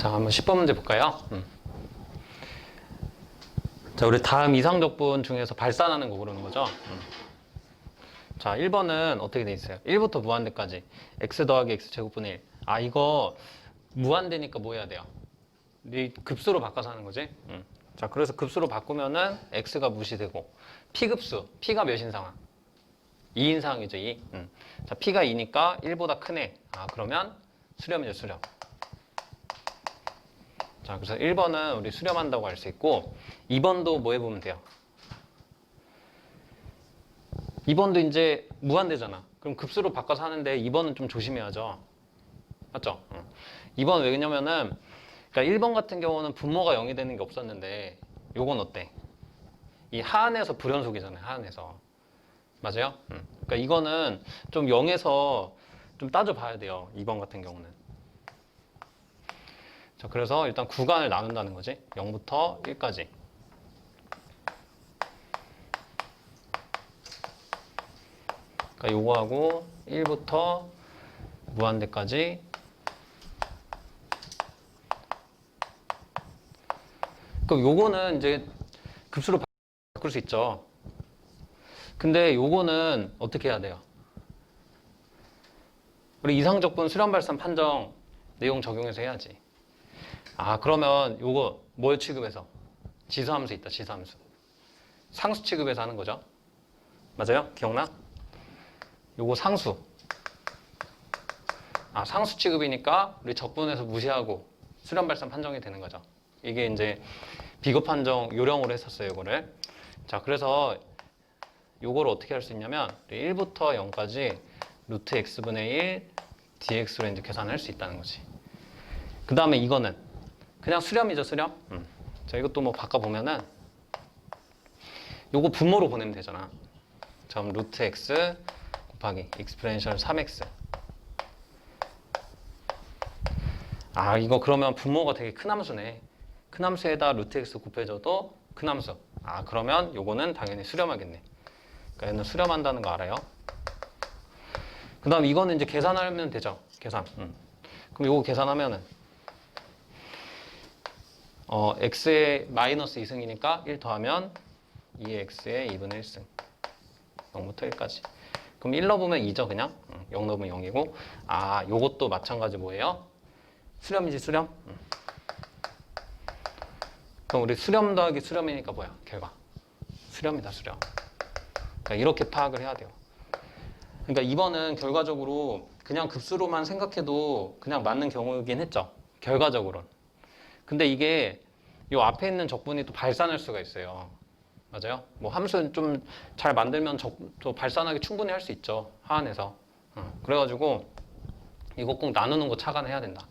자, 한번 10번 문제 볼까요? 음. 자, 우리 다음 이상적분 중에서 발산하는 거 고르는 거죠? 음. 자, 1번은 어떻게 돼 있어요? 1부터 무한대까지 x 더하기 x 제곱분의 1. 아, 이거 무한대니까 뭐 해야 돼요? 이 급수로 바꿔서 하는 거지? 음. 자, 그래서 급수로 바꾸면은 x가 무시되고 p급수, p가 몇인 상황? 2인 상황이죠, 2. 음. 자, p가 2니까 1보다 크네. 아, 그러면 수렴이죠, 수렴. 자, 그래서 1번은 우리 수렴한다고 할 수 있고 2번도 뭐 해보면 돼요? 2번도 이제 무한대잖아. 그럼 급수로 바꿔서 하는데 2번은 좀 조심해야죠. 맞죠? 응. 2번 왜냐면은 그러니까 1번 같은 경우는 분모가 0이 되는 게 없었는데 요건 어때? 이 하안에서 불연속이잖아요. 하안에서. 맞아요? 응. 그러니까 이거는 좀 0에서 좀 따져봐야 돼요. 2번 같은 경우는. 자, 그래서 일단 구간을 나눈다는 거지. 0부터 1까지. 그러니까 요거하고 1부터 무한대까지 그럼 요거는 이제 급수로 바꿀 수 있죠. 근데 요거는 어떻게 해야 돼요? 우리 이상적분 수렴 발산 판정 내용 적용해서 해야지. 아, 그러면 요거 뭘 취급해서? 지수함수 있다, 지수함수. 상수 취급해서 하는 거죠. 맞아요? 기억나? 요거 상수. 아, 상수 취급이니까 우리 적분에서 무시하고 수렴 발산 판정이 되는 거죠. 이게 이제 비교 판정 요령으로 했었어요, 요거를. 자, 그래서 요거를 어떻게 할 수 있냐면 1부터 0까지 루트 x분의 1 dx로 이제 계산할 수 있다는 거지. 그 다음에 이거는 그냥 수렴이죠, 수렴. 음. 자, 이것도 뭐 바꿔보면은 요거 분모로 보내면 되잖아. 점 루트 x 곱하기 익스프레ൻ셜 3x. 아, 이거 그러면 분모가 되게 큰 함수네. 큰 함수에다 루트 x 곱해줘도 큰 함수. 아, 그러면 요거는 당연히 수렴하겠네. 그러니까 얘는 수렴한다는 거 알아요? 그 다음 이거는 이제 계산하면 되죠. 계산. 음. 그럼 요거 계산하면은 어, x의 마이너스 2승이니까 1 더하면 2x의 2분의 1승. 0부터 1까지. 그럼 1 넣으면 2죠, 그냥? 응, 0 넣으면 0이고. 아, 요것도 마찬가지 뭐예요? 수렴이지, 수렴? 응. 그럼 우리 수렴 더하기 수렴이니까 뭐야? 결과. 수렴이다, 수렴. 그러니까 이렇게 파악을 해야 돼요. 그러니까 2번은 결과적으로 그냥 급수로만 생각해도 그냥 맞는 경우이긴 했죠. 결과적으로는. 근데 이게 요 앞에 있는 적분이 또 발산할 수가 있어요. 맞아요? 뭐 함수는 좀 잘 만들면 적, 또 발산하기 충분히 할 수 있죠. 하안에서. 어, 그래가지고 이거 꼭 나누는 거 차관해야 된다.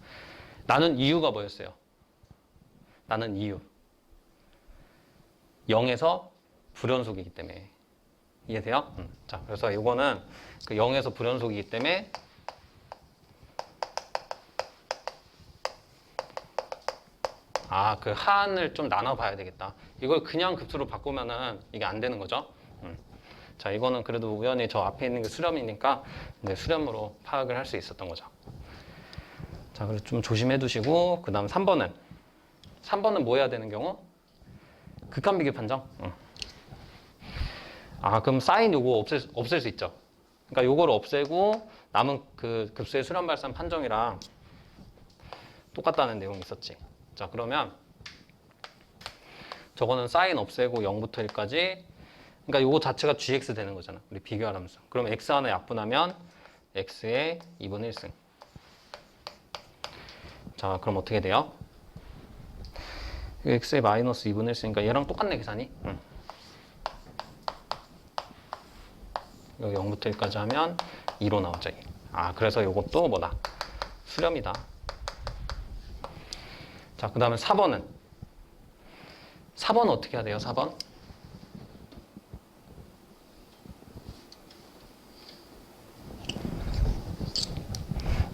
나는 이유가 뭐였어요? 나는 이유. 0에서 불연속이기 때문에. 이해돼요? 음. 자, 그래서 이거는 그 0에서 불연속이기 때문에 아, 그 하안을 좀 나눠봐야 되겠다. 이걸 그냥 급수로 바꾸면은 이게 안 되는 거죠. 음. 자, 이거는 그래도 우연히 저 앞에 있는 게 수렴이니까 이제 수렴으로 파악을 할 수 있었던 거죠. 자, 그래서 좀 조심해 두시고, 그 다음 3번은. 3번은 뭐 해야 되는 경우? 극한 비교 판정. 음. 아, 그럼 사인 요거 없앨, 없앨 수 있죠. 그러니까 요거를 없애고 남은 그 급수의 수렴 발산 판정이랑 똑같다는 내용이 있었지. 자, 그러면 저거는 사인 없애고 0부터 1까지 그러니까 요거 자체가 gx 되는 거잖아. 우리 비교하면서. 그럼 x 하나 약분하면 x의 2분의 1승. 자, 그럼 어떻게 돼요? x의 마이너스 2분의 1승이니까 얘랑 똑같네, 계산이. 응. 여기 0부터 1까지 하면 2로 나오죠. 아, 그래서 요것도 뭐다? 수렴이다. 자, 그 다음에 4번은? 4번은 어떻게 해야 돼요, 4번?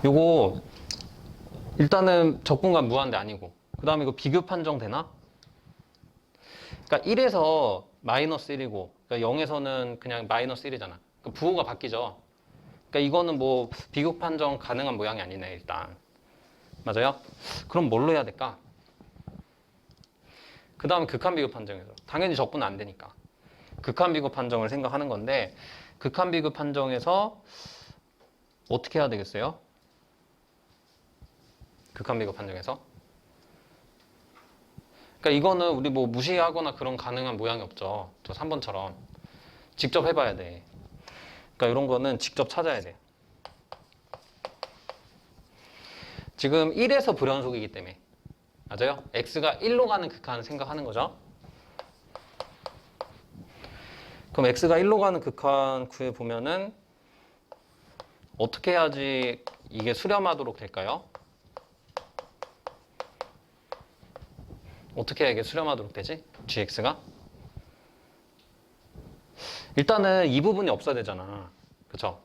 요거, 일단은 적분과 무한대 아니고, 그 다음에 이거 비교 판정 되나? 그러니까 1에서 마이너스 1이고, 그러니까 0에서는 그냥 마이너스 1이잖아. 그 부호가 바뀌죠. 그러니까 이거는 뭐 비교 판정 가능한 모양이 아니네, 일단. 맞아요? 그럼 뭘로 해야 될까? 그 다음 극한 비급 판정에서 당연히 적분은 안 되니까 극한 비급 판정을 생각하는 건데 극한 비급 판정에서 어떻게 해야 되겠어요? 극한 비급 판정에서 그러니까 이거는 우리 뭐 무시하거나 그런 가능한 모양이 없죠. 저 3번처럼 직접 해봐야 돼. 그러니까 이런 거는 직접 찾아야 돼. 지금 1에서 불연속이기 때문에 맞아요? x가 1로 가는 극한 생각하는 거죠. 그럼 x가 1로 가는 극한 구해 보면은 어떻게 해야지 이게 수렴하도록 될까요? 어떻게 해야 이게 수렴하도록 되지? gx가? 일단은 이 부분이 없어야 되잖아. 그쵸?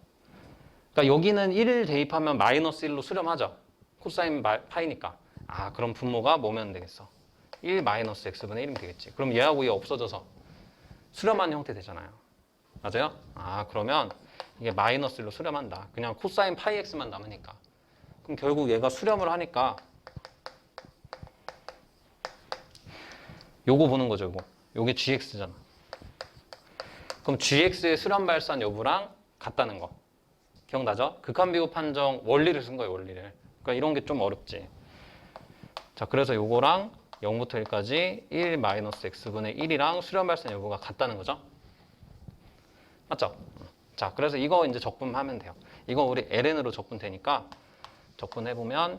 그러니까 여기는 1을 대입하면 마이너스 1로 수렴하죠. 코사인 마- 파이니까. 아, 그럼 분모가 뭐면 되겠어? 1 마이너스 x분의 1이면 되겠지. 그럼 얘하고 얘 없어져서 수렴하는 형태 되잖아요. 맞아요? 아, 그러면 이게 마이너스 1로 수렴한다. 그냥 코사인 파이 x만 남으니까. 그럼 결국 얘가 수렴을 하니까 요거 보는 거죠, 요거. 요게 gx잖아. 그럼 gx의 수렴 발산 여부랑 같다는 거. 기억나죠? 극한 비교 판정 원리를 쓴 거예요, 원리를. 그러니까 이런 게 좀 어렵지. 자, 그래서 요거랑 0부터 1까지 1 마이너스 x분의 1이랑 수렴 발산 여부가 같다는 거죠. 맞죠? 자, 그래서 이거 이제 적분하면 돼요. 이거 우리 ln으로 적분 되니까 적분해 보면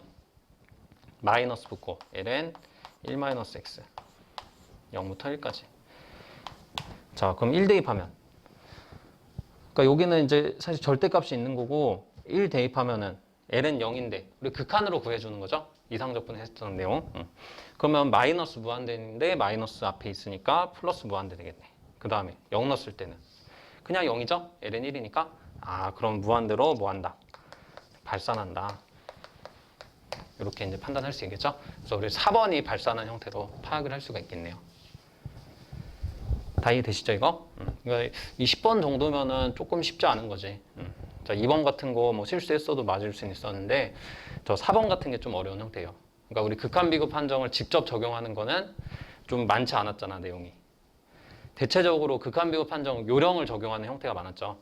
마이너스 붙고 ln 1 마이너스 x 0부터 1까지. 자, 그럼 1 대입하면 그러니까 여기는 이제 사실 절대값이 있는 거고 1 대입하면은 l은 0인데 우리 극한으로 구해주는 거죠. 이상적분 했던 내용. 응. 그러면 마이너스 무한대인데 마이너스 앞에 있으니까 플러스 무한대 되겠네. 그 다음에 0 넣었을 때는 그냥 0이죠. l은 1이니까 아 그럼 무한대로 뭐 한다? 발산한다. 이렇게 이제 판단할 수 있겠죠. 그래서 우리 4번이 발산한 형태로 파악을 할 수가 있겠네요. 다 이해되시죠 이거? 음. 그러니까 이 10번 정도면은 조금 쉽지 않은 거지. 음. 자 2번 같은 거 뭐 실수했어도 맞을 수는 있었는데 저 4번 같은 게 좀 어려운 형태예요. 그러니까 우리 극한 비급 판정을 직접 적용하는 거는 좀 많지 않았잖아 내용이. 대체적으로 극한 비급 판정 요령을 적용하는 형태가 많았죠.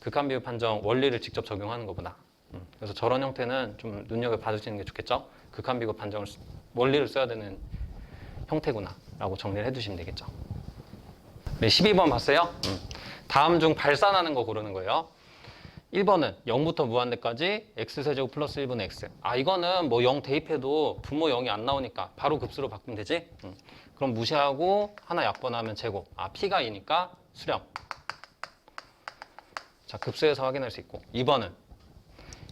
극한 비급 판정 원리를 직접 적용하는 것보다. 음. 그래서 저런 형태는 좀 눈여겨 봐주시는 게 좋겠죠. 극한 비급 판정을 쓰- 원리를 써야 되는 형태구나라고 정리를 해두시면 되겠죠. 네, 12번 봤어요? 음. 다음 중 발산하는 거 고르는 거예요. 1번은 0부터 무한대까지 x세제곱 플러스 1분의 x. 아, 이거는 뭐 0 대입해도 분모 0이 안 나오니까 바로 급수로 바꾸면 되지? 음. 그럼 무시하고 하나 약분하면 제곱. 아, p가 2니까 수렴. 자, 급수에서 확인할 수 있고. 2번은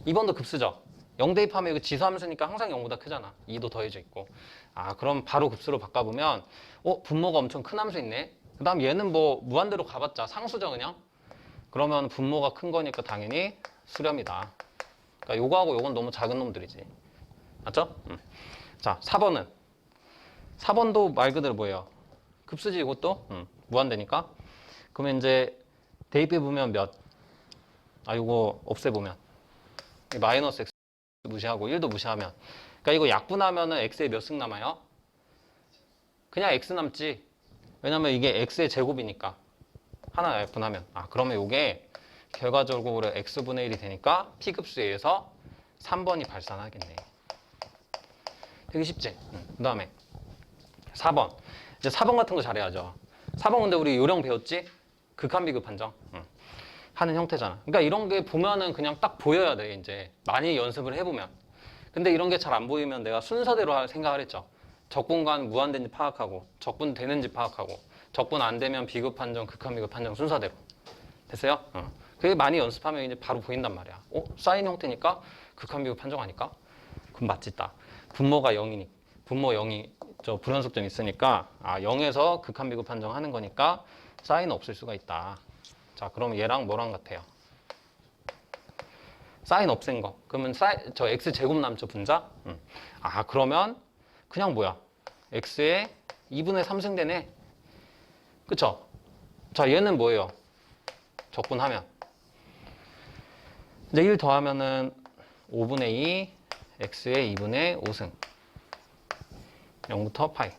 2번도 급수죠. 0 대입하면 이거 지수함수니까 항상 0보다 크잖아. 2도 더해져 있고. 아, 그럼 바로 급수로 바꿔보면 어, 분모가 엄청 큰 함수 있네. 그 다음 얘는 뭐 무한대로 가봤자 상수죠 그냥. 그러면 분모가 큰 거니까 당연히 수렴이다. 그러니까 요거하고 요건 너무 작은 놈들이지. 맞죠? 음. 자, 4번은 4번도 말 그대로 뭐예요? 급수지 이것도 음, 무한대니까. 그러면 이제 대입해 보면 몇? 아, 요거 없애 보면 이 마이너스 x 무시하고 1도 무시하면 그러니까 이거 약분하면은 x에 몇 승 남아요? 그냥 x 남지. 왜냐면 이게 x의 제곱이니까 하나 약분하면 아 그러면 이게 결과적으로 x분의 1이 되니까 p급수에 의해서 3번이 발산하겠네. 되게 쉽지? 그 다음에 4번 이제 4번 같은 거 잘해야죠. 4번 근데 우리 요령 배웠지? 극한 비급 판정 응. 하는 형태잖아. 그러니까 이런 게 보면은 그냥 딱 보여야 돼 이제 많이 연습을 해보면. 근데 이런 게 잘 안 보이면 내가 순서대로 할 생각을 했죠. 적분간 무한된지 파악하고 적분 되는지 파악하고 적분 안 되면 비급 판정, 극한 비급 판정 순서대로 됐어요? 어. 그게 많이 연습하면 이제 바로 보인단 말이야. 어? 사인 형태니까 극한 비급 판정하니까 그럼 맞짓다. 분모가 0이니 분모 0이 저 불연속점 있으니까 아 0에서 극한 비급 판정하는 거니까 사인 없을 수가 있다. 자 그럼 얘랑 뭐랑 같아요? 사인 없앤 거. 그러면 사인, 저 x 제곱 남죠 분자? 음. 아 그러면 그냥 뭐야? x에 2분의 3승 되네. 그쵸? 자 얘는 뭐예요? 적분하면. 이제 1 더하면은 5분의 2 x의 2분의 5승. 0부터 파이.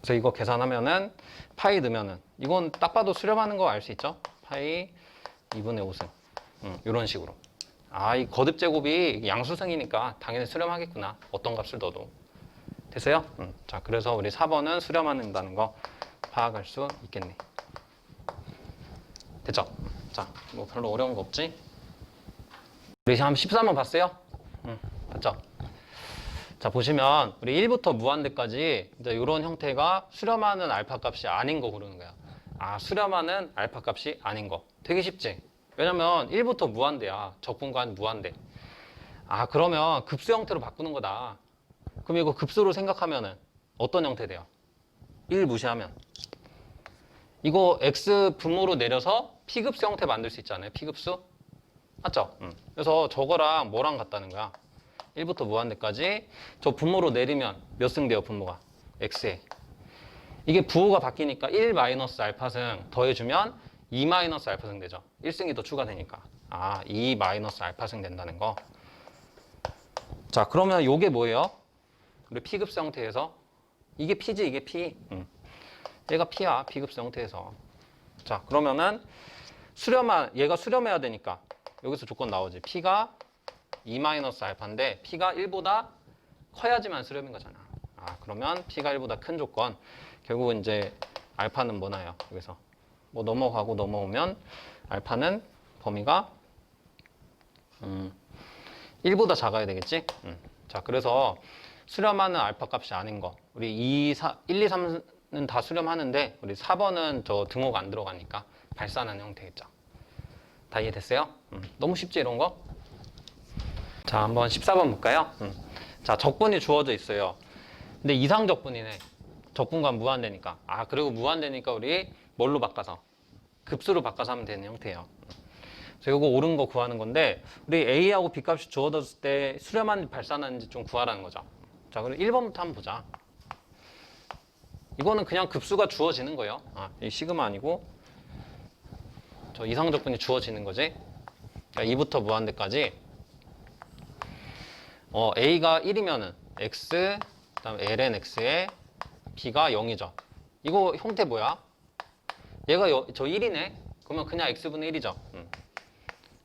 그래서 이거 계산하면은 파이 넣으면은 이건 딱 봐도 수렴하는 거 알 수 있죠? 파이 2분의 5승. 음, 이런 식으로. 아 이 거듭 제곱이 양수승이니까 당연히 수렴하겠구나. 어떤 값을 넣어도 됐어요? 음, 자 그래서 우리 4번은 수렴한다는 거 파악할 수 있겠네 됐죠? 자 뭐 별로 어려운 거 없지? 우리 한번 13번 봤어요? 응, 봤죠? 자 보시면 우리 1부터 무한대까지 이제 이런 형태가 수렴하는 알파 값이 아닌 거 고르는 거야. 아 수렴하는 알파 값이 아닌 거. 되게 쉽지? 왜냐면 1부터 무한대야. 적분간 무한대. 아 그러면 급수 형태로 바꾸는 거다. 그럼 이거 급수로 생각하면은 어떤 형태 돼요? 1 무시하면 이거 x 분모로 내려서 p급수 형태 만들 수 있잖아요. p급수 맞죠? 응. 그래서 저거랑 뭐랑 같다는 거야? 1부터 무한대까지 저 분모로 내리면 몇 승 돼요 분모가 x에 이게 부호가 바뀌니까 1 마이너스 알파승 더해주면 2 마이너스 알파승 되죠 1승이 더 추가되니까 아 2 마이너스 알파승 된다는 거 자 그러면 요게 뭐예요? 우리 P급수 형태에서 이게 P지 이게 P 응. 얘가 P야 P급수 형태에서 자 그러면은 수렴한 얘가 수렴해야 되니까 여기서 조건 나오지 P가 2 마이너스 알파인데 P가 1보다 커야지만 수렴인 거잖아. 아, 그러면 P가 1보다 큰 조건. 결국은 이제 알파는 뭐나요? 여기서 뭐 넘어가고 넘어오면 알파는 범위가 음, 1보다 작아야 되겠지? 음. 자, 그래서 수렴하는 알파 값이 아닌 거. 우리 2, 4, 1, 2, 3은 다 수렴하는데 우리 4번은 저 등호가 안 들어가니까 발산하는 형태겠죠. 다 이해됐어요? 음. 너무 쉽지 이런 거? 자, 한번 14번 볼까요? 음. 자, 적분이 주어져 있어요. 근데 이상 적분이네. 적분과 무한대니까. 아, 그리고 무한대니까 우리 뭘로 바꿔서? 급수로 바꿔서 하면 되는 형태예요. 그래서 이거 옳은 거 구하는 건데 우리 A하고 B 값이 주어졌을 때 수렴하는지 발산하는지 좀 구하라는 거죠. 자, 그럼 1번부터 한번 보자. 이거는 그냥 급수가 주어지는 거예요. 아, 이 시그마 아니고 저 이상 적분이 주어지는 거지. 그러니까 2부터 무한대까지 어, A가 1이면은 X, 그다음 ln X에 B가 0이죠. 이거 형태 뭐야? 얘가 여, 저 1이네. 그러면 그냥 X분의 1이죠. 음.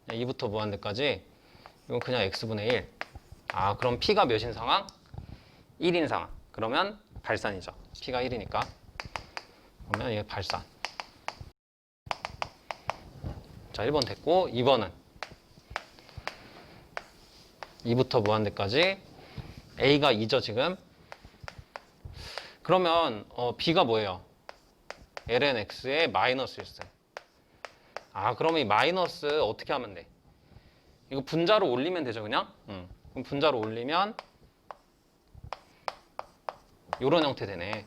2부터 무한대까지 이건 그냥 X분의 1. 아, 그럼 P가 몇인 상황? 1인 상황. 그러면 발산이죠. P가 1이니까. 그러면 이게 발산. 자, 1번 됐고 2번은 2부터 무한대까지 A가 2죠 지금 그러면 어, B가 뭐예요? ln x의 마이너스 1승 아 그러면 이 마이너스 어떻게 하면 돼? 이거 분자로 올리면 되죠 그냥? 응. 그럼 분자로 올리면 이런 형태 되네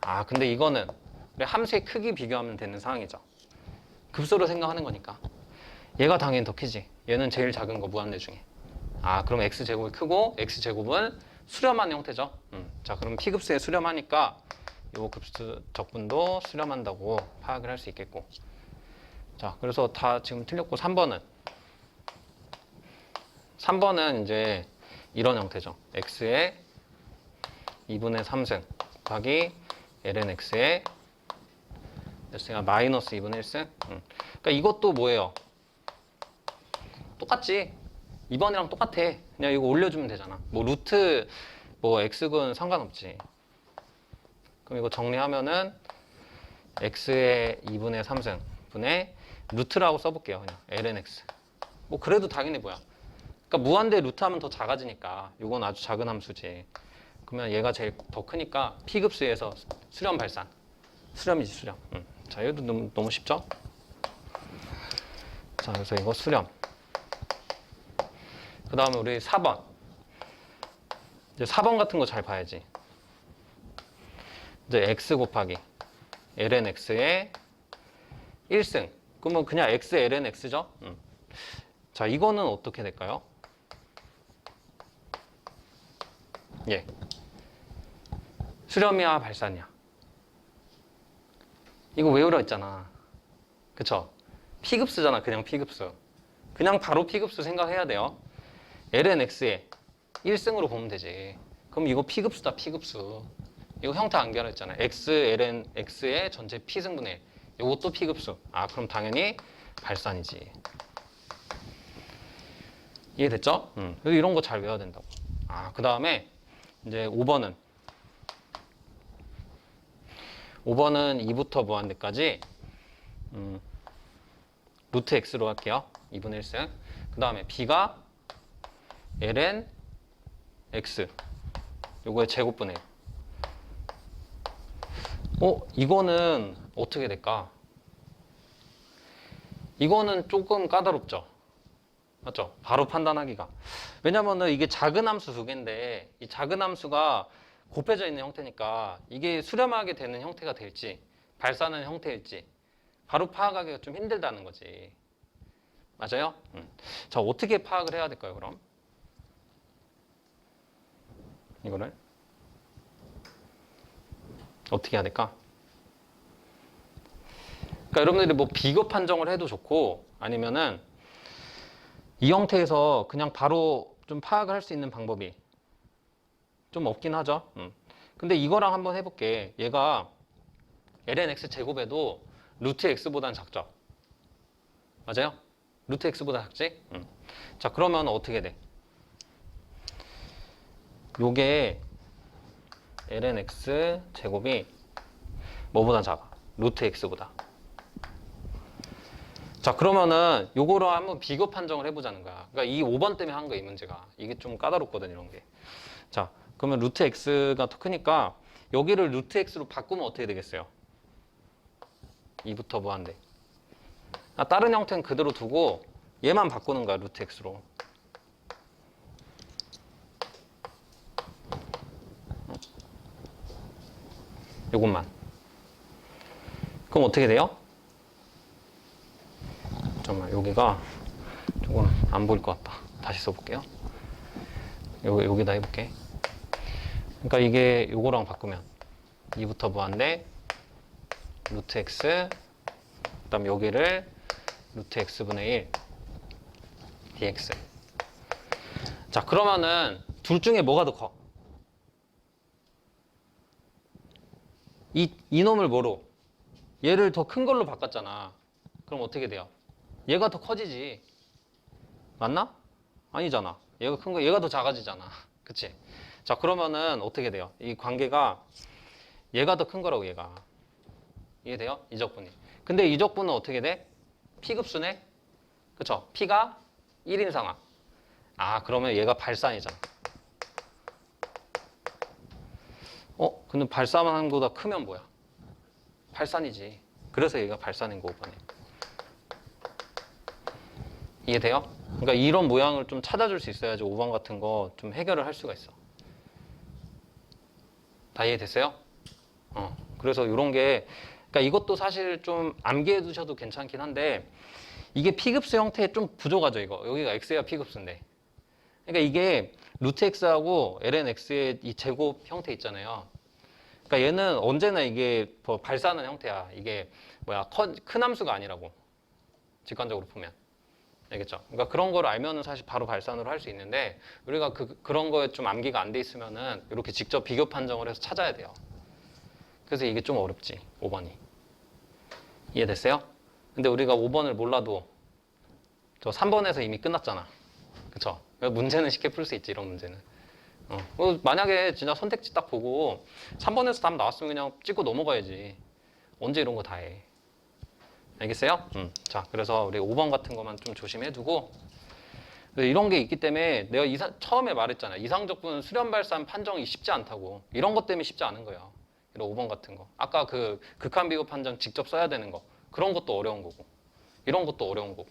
아 근데 이거는 함수의 크기 비교하면 되는 상황이죠 급수로 생각하는 거니까 얘가 당연히 더 크지 얘는 제일 작은 거 무한대 중에 아, 그럼 x제곱이 크고 x제곱은 수렴한 형태죠. 음, 자, 그럼 p급수에 수렴하니까 요 급수 적분도 수렴한다고 파악을 할 수 있겠고. 자, 그래서 다 지금 틀렸고 3번은 3번은 이제 이런 형태죠. x의 2분의 3승 곱하기 ln x의 몇 승이야? 마이너스 2분의 1승. 음. 그러니까 이것도 뭐예요? 똑같지. 이번이랑 똑같아. 그냥 이거 올려주면 되잖아. 뭐 루트 뭐 x근 상관없지. 그럼 이거 정리하면은 x의 2분의 3승 분의 루트라고 써볼게요. 그냥 ln x. 뭐 그래도 당연히 뭐야. 그러니까 무한대 루트하면 더 작아지니까 이건 아주 작은 함수지. 그러면 얘가 제일 더 크니까 p급수에서 수렴 발산. 수렴이지 수렴. 응. 자 얘도 너무, 너무 쉽죠? 자 그래서 이거 수렴. 그 다음에 우리 4번. 이제 4번 같은 거 잘 봐야지. 이제 x 곱하기 ln x의 1승. 그러면 그냥 x ln x죠? 음. 자, 이거는 어떻게 될까요? 예. 수렴이야, 발산이야. 이거 외우라 했잖아. 그쵸? P급수잖아, 그냥 P급수. 그냥 바로 P급수 생각해야 돼요. ln x에 1승으로 보면 되지. 그럼 이거 p급수다 p급수. 이거 형태 안 변했잖아. x ln x의 전체 p승분의 1. 이것도 p급수. 아 그럼 당연히 발산이지. 이해됐죠? 음. 이런 거 잘 외워야 된다고. 아, 그 다음에 이제 5번은 5번은 2부터 무한대까지 음, 루트 x로 할게요. 2분의 1승. 그 다음에 b가 ln x 요거의 제곱분의 1. 어, 이거는 어떻게 될까? 이거는 조금 까다롭죠? 맞죠? 바로 판단하기가. 왜냐면은 이게 작은 함수 두 개인데 이 작은 함수가 곱해져 있는 형태니까 이게 수렴하게 되는 형태가 될지 발산하는 형태일지 바로 파악하기가 좀 힘들다는 거지. 맞아요? 음. 자, 어떻게 파악을 해야 될까요, 그럼? 이거를 어떻게 해야 될까? 그러니까 여러분들이 뭐 비교 판정을 해도 좋고 아니면은 이 형태에서 그냥 바로 좀 파악을 할 수 있는 방법이 좀 없긴 하죠. 음. 근데 이거랑 한번 해볼게. 얘가 ln x 제곱에도 루트 x보다는 작죠. 맞아요? 루트 x보다 작지? 음. 자 그러면 어떻게 돼? 요게 ln x 제곱이 뭐보다 작아? 루트 x보다. 자 그러면은 요거로 한번 비교 판정을 해보자는 거야. 그러니까 이 5번 때문에 한 거야 이 문제가. 이게 좀 까다롭거든 이런 게. 자 그러면 루트 x가 더 크니까 여기를 루트 x로 바꾸면 어떻게 되겠어요? 2부터 무한대. 아, 다른 형태는 그대로 두고 얘만 바꾸는 거야 루트 x로. 요것만. 그럼 어떻게 돼요? 잠깐만 여기가 조금 안 보일 것 같다. 다시 써볼게요. 요, 여기다 해볼게. 그러니까 이게 요거랑 바꾸면 2부터 무한대 루트 x 그 다음 여기를 루트 x분의 1 dx 자 그러면은 둘 중에 뭐가 더 커? 이, 이놈을 뭐로? 얘를 더 큰 걸로 바꿨잖아 그럼 어떻게 돼요? 얘가 더 커지지 맞나? 아니잖아 얘가 큰 거 얘가 더 작아지잖아 그치? 자 그러면은 어떻게 돼요? 이 관계가 얘가 더 큰 거라고 얘가 이해돼요? 이적분이 근데 이적분은 어떻게 돼? P급수네? 그쵸? P가 1인 상황 아 그러면 얘가 발산이잖아 어? 근데 발산하는 것보다 크면 뭐야? 발산이지 그래서 얘가 발산인 거 5번에 이해돼요? 그러니까 이런 모양을 좀 찾아줄 수 있어야지 5번 같은 거 좀 해결을 할 수가 있어 다 이해됐어요? 어. 그래서 이런 게, 그러니까 이것도 사실 좀 암기해 두셔도 괜찮긴 한데, 이게 P급수 형태에 좀 부족하죠, 이거. 여기가 X야 P급수인데. 그러니까 이게 루트 X하고 ln X의 이 제곱 형태 있잖아요. 그러니까 얘는 언제나 이게 뭐 발산하는 형태야. 이게 뭐야, 커- 큰 함수가 아니라고. 직관적으로 보면. 알겠죠? 그러니까 그런 걸 알면은 사실 바로 발산으로 할 수 있는데 우리가 그, 그런 거에 좀 암기가 안 돼 있으면은 이렇게 직접 비교 판정을 해서 찾아야 돼요. 그래서 이게 좀 어렵지, 5번이. 이해됐어요? 근데 우리가 5번을 몰라도 저 3번에서 이미 끝났잖아. 그쵸? 그러니까 문제는 쉽게 풀 수 있지, 이런 문제는. 어. 어, 만약에 진짜 선택지 딱 보고 3번에서 답 나왔으면 그냥 찍고 넘어가야지. 언제 이런 거 다 해. 알겠어요? 음. 자, 그래서 우리 5번 같은 것만 좀 조심해 두고 이런 게 있기 때문에 내가 이사, 처음에 말했잖아. 이상적분 수렴 발산 판정이 쉽지 않다고. 이런 것 때문에 쉽지 않은 거예요. 이런 5번 같은 거. 아까 그 극한 비교 판정 직접 써야 되는 거. 그런 것도 어려운 거고. 이런 것도 어려운 거고.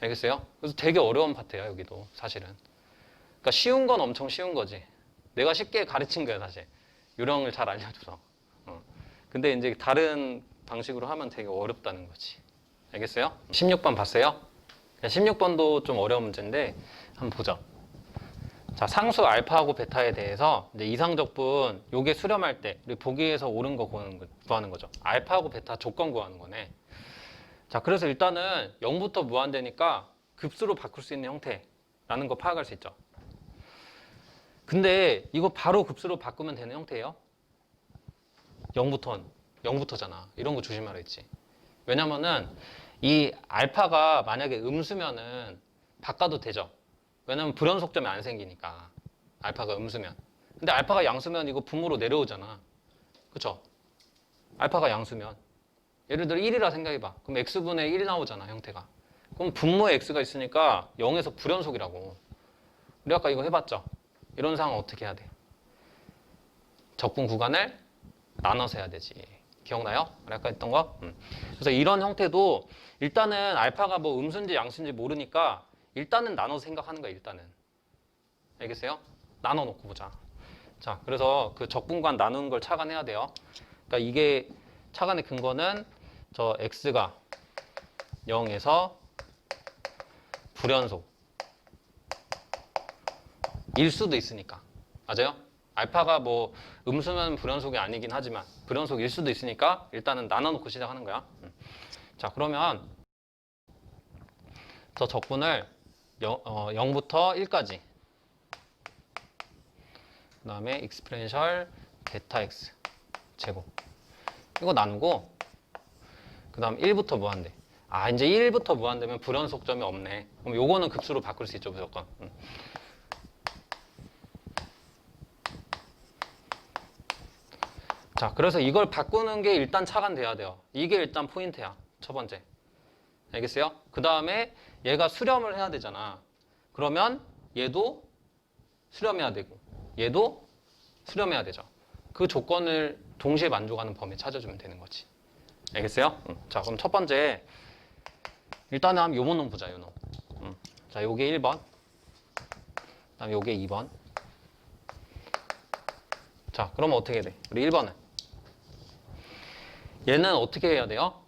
알겠어요? 그래서 되게 어려운 파트야, 여기도 사실은. 그러니까 쉬운 건 엄청 쉬운 거지. 내가 쉽게 가르친 거야, 사실. 요령을 잘 알려줘서. 어. 근데 이제 다른 방식으로 하면 되게 어렵다는 거지. 알겠어요? 16번 봤어요? 16번도 좀 어려운 문제인데 한번 보자. 자, 상수 알파하고 베타에 대해서 이제 이상적분 요게 수렴할 때 우리 보기에서 옳은 거 구하는, 거죠. 알파하고 베타 조건 구하는 거네. 자, 그래서 일단은 0부터 무한대니까 급수로 바꿀 수 있는 형태 라는 거 파악할 수 있죠. 근데 이거 바로 급수로 바꾸면 되는 형태예요. 0부터 0부터잖아. 이런 거 조심하라 했지. 왜냐면은 이 알파가 만약에 음수면은 바꿔도 되죠. 왜냐면 불연속점이 안 생기니까. 알파가 음수면. 근데 알파가 양수면 이거 분모로 내려오잖아. 그쵸? 알파가 양수면. 예를 들어 1이라 생각해봐. 그럼 x분의 1 나오잖아, 형태가. 그럼 분모에 x가 있으니까 0에서 불연속이라고. 우리 아까 이거 해봤죠? 이런 상황 어떻게 해야 돼? 적분 구간을 나눠서 해야 되지. 기억나요? 아까 했던 거? 음. 그래서 이런 형태도 일단은 알파가 뭐 음수인지 양수인지 모르니까 일단은 나눠서 생각하는 거야, 일단은. 알겠어요? 나눠 놓고 보자. 자, 그래서 그 적분관 나누는 걸 착안해야 돼요. 그러니까 이게 착안의 근거는 저 x가 0에서 불연속 일 수도 있으니까 맞아요? 알파가 뭐 음수면 불연속이 아니긴 하지만 불연속일 수도 있으니까 일단은 나눠놓고 시작하는 거야. 음. 자 그러면 저 적분을 0, 어, 0부터 1까지. 그 다음에 익스프레셜 베타 x 제곱. 이거 나누고 그 다음 1부터 무한대. 아 이제 1부터 무한대면 불연속점이 없네. 그럼 요거는 급수로 바꿀 수 있죠 무조건 자 그래서 이걸 바꾸는 게 일단 차관돼야 돼요. 이게 일단 포인트야. 첫 번째. 알겠어요? 그 다음에 얘가 수렴을 해야 되잖아. 그러면 얘도 수렴해야 되고 얘도 수렴해야 되죠. 그 조건을 동시에 만족하는 범위 찾아주면 되는 거지. 알겠어요? 응. 자 그럼 첫 번째. 일단은 한번 요번 놈 보자 요놈. 응. 자 요게 1번. 그 다음에 요게 2번. 자 그러면 어떻게 돼? 우리 1번은 얘는 어떻게 해야 돼요?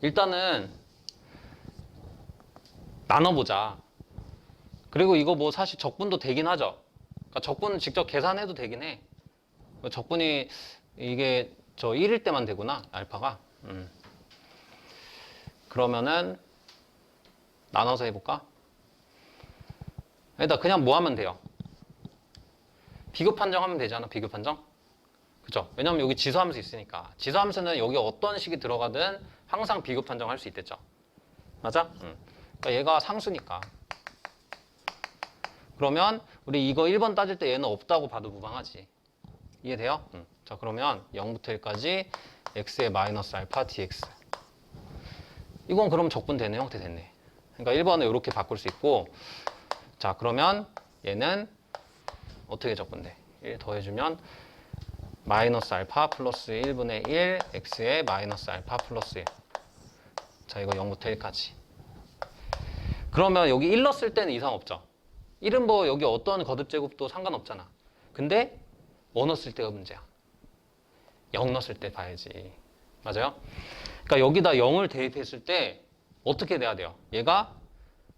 일단은 나눠보자 그리고 이거 뭐 사실 적분도 되긴 하죠 그러니까 적분은 직접 계산해도 되긴 해 적분이 이게 저 1일 때만 되구나 알파가 음. 그러면은 나눠서 해볼까? 일단 그냥 뭐 하면 돼요? 비교 판정하면 되잖아 비교 판정 그죠? 왜냐면 여기 지수함수 있으니까 지수함수는 여기 어떤 식이 들어가든 항상 비교 판정할 수 있댔죠 맞아? 음. 그러니까 얘가 상수니까 그러면 우리 이거 1번 따질 때 얘는 없다고 봐도 무방하지 이해돼요? 음. 자 그러면 0부터 1까지 x의 마이너스 알파 dx 이건 그럼 적분되는 형태 됐네 그러니까 1번을 이렇게 바꿀 수 있고 자 그러면 얘는 어떻게 적분돼? 1 더해주면 마이너스 알파 플러스 1분의 1 x의 마이너스 알파 플러스 1 자 이거 0부터 1까지. 그러면 여기 1 넣었을 때는 이상 없죠? 1은 뭐 여기 어떤 거듭 제곱도 상관없잖아. 근데 뭐 넣었을 때가 문제야? 0 넣었을 때 봐야지. 맞아요? 그러니까 여기다 0을 대입했을 때 어떻게 돼야 돼요? 얘가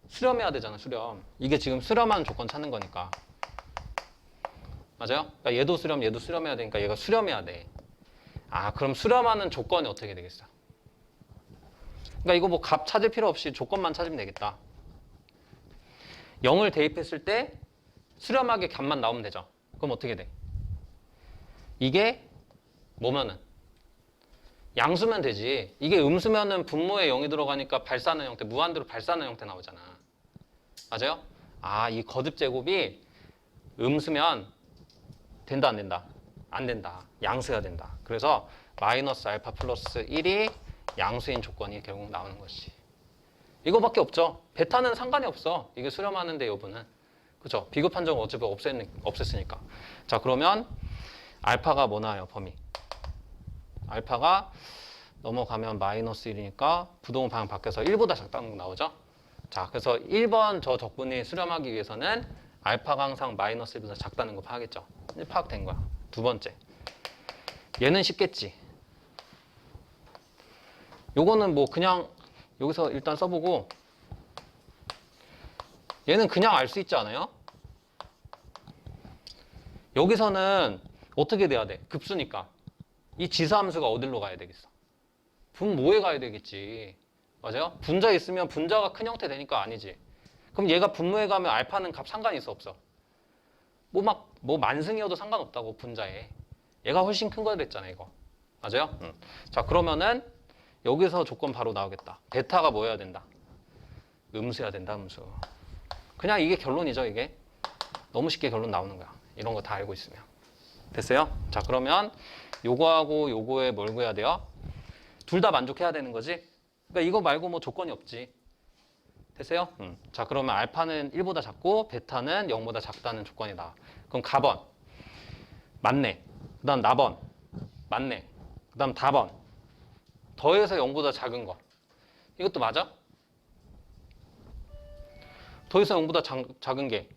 수렴해야 되잖아 수렴. 이게 지금 수렴하는 조건 찾는 거니까 맞아요? 그러니까 얘도 수렴 얘도 수렴해야 되니까 얘가 수렴해야 돼 아 그럼 수렴하는 조건이 어떻게 되겠어? 그러니까 이거 뭐 값 찾을 필요 없이 조건만 찾으면 되겠다 0을 대입했을 때 수렴하게 값만 나오면 되죠 그럼 어떻게 돼? 이게 뭐면은 양수면 되지. 이게 음수면은 분모에 0이 들어가니까 발사하는 형태, 무한대로 발사하는 형태 나오잖아. 맞아요? 아, 이 거듭 제곱이 음수면 된다, 안 된다? 안 된다. 양수해야 된다. 그래서 마이너스 알파 플러스 1이 양수인 조건이 결국 나오는 것이. 이거밖에 없죠. 베타는 상관이 없어. 이게 수렴하는데 여부는. 그죠? 비교 판정 어차피 없앴, 없앴으니까. 자, 그러면 알파가 뭐 나와요, 범위? 알파가 넘어가면 마이너스 1이니까 부동의 방향 바뀌어서 1보다 작다는 거 나오죠? 자, 그래서 1번 저 적분이 수렴하기 위해서는 알파가 항상 마이너스 1보다 작다는 거 파악했죠? 파악된 거야. 두 번째. 얘는 쉽겠지. 요거는 뭐 그냥 여기서 일단 써보고 얘는 그냥 알 수 있지 않아요? 여기서는 어떻게 돼야 돼? 급수니까. 이 지수함수가 어디로 가야 되겠어? 분모에 가야 되겠지. 맞아요? 분자 있으면 분자가 큰 형태 되니까 아니지. 그럼 얘가 분모에 가면 알파는 값 상관이 있어 없어? 뭐 막뭐 만승이어도 상관없다고 분자에. 얘가 훨씬 큰거 됐잖아 이거. 맞아요? 응. 자 그러면은 여기서 조건 바로 나오겠다. 베타가 뭐 해야 된다? 음수해야 된다 음수. 그냥 이게 결론이죠 이게. 너무 쉽게 결론 나오는 거야. 이런 거 다 알고 있으면. 됐어요? 자 그러면 요거하고 요거에 뭘 구해야 돼요? 둘 다 만족해야 되는 거지? 그러니까 이거 말고 뭐 조건이 없지. 됐어요? 음. 자 그러면 알파는 1보다 작고 베타는 0보다 작다는 조건이 나와. 그럼 가번 맞네. 그 다음 나번 맞네. 그 다음 다번 더해서 0보다 작은 거. 이것도 맞아? 더해서 0보다 작, 작은 게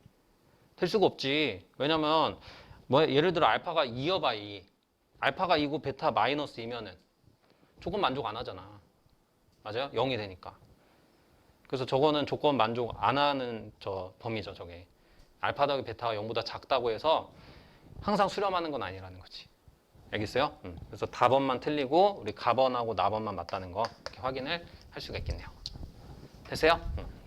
될 수가 없지. 왜냐면 뭐 예를 들어 알파가 2여봐 2. 알파가 2고 베타 마이너스 2면은 조건 만족 안 하잖아. 맞아요? 0이 되니까. 그래서 저거는 조건 만족 안 하는 저 범위죠, 저게. 알파 더하기 베타가 0보다 작다고 해서 항상 수렴하는 건 아니라는 거지. 알겠어요? 음. 그래서 답번만 틀리고 우리 가번하고 나번만 맞다는 거 이렇게 확인을 할 수가 있겠네요. 됐어요? 음.